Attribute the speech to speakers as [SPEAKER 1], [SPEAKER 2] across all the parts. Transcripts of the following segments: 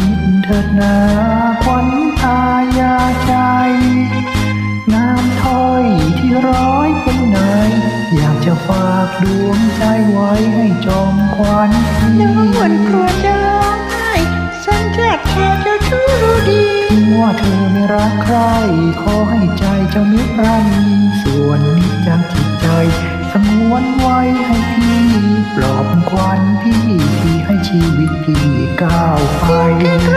[SPEAKER 1] นิดเถิดนาขวัญตายาใจ น้ำ
[SPEAKER 2] ถ้อยที่ร้อยเป็นนายอยากจะฝากดวงใจไว้ให้จอมควัน
[SPEAKER 1] น้องหวนกลัวจะร้องไห้
[SPEAKER 2] ฉันแทบแค่
[SPEAKER 1] จะทุรู้
[SPEAKER 2] ดีว่า
[SPEAKER 1] เธอ
[SPEAKER 2] ไม่รักใคร
[SPEAKER 1] ขอ
[SPEAKER 2] ให้ใจ
[SPEAKER 1] เจ้า
[SPEAKER 2] มิตรนส่วนนี้จางจิ
[SPEAKER 1] ตใจสงวนไว้ให้พี่ปลอบควัน
[SPEAKER 2] พี่ ชีวิตพี่ก้าวไป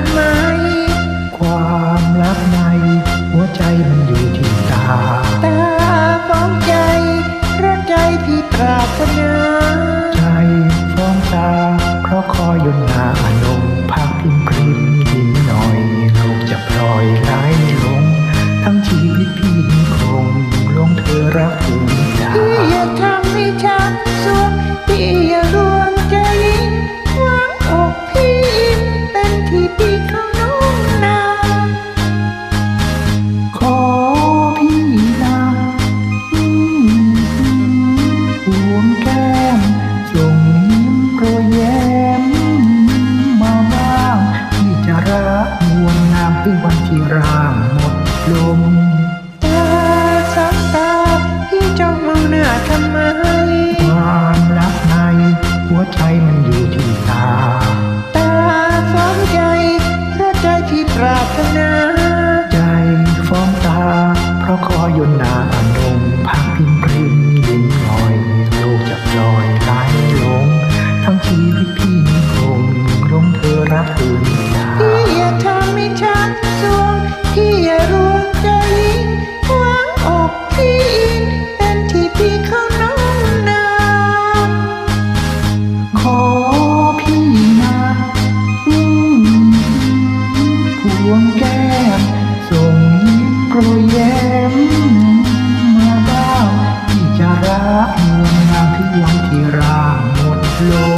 [SPEAKER 2] ำไมความ ลม
[SPEAKER 1] ตาสองตาพี่จ้องมองหน้าทำไม
[SPEAKER 2] ความรักในหัวใจมันอยู่ที่ตา
[SPEAKER 1] ตาฟ้องใจเพราะใจพี่ปรารถนา
[SPEAKER 2] ใจฟ้องตา เพราะคอยยนหนาอนงพักพิมพ์พริมยิ้มหน่อยโลกจะปล่อยไหลลง ทั้งชีวิตพี่คงลงเธอรักถึงจา
[SPEAKER 1] พี่อย่ ย้มมาบ้างที่จะรักมวลงา
[SPEAKER 2] มที่ยงที่ราหมดโลก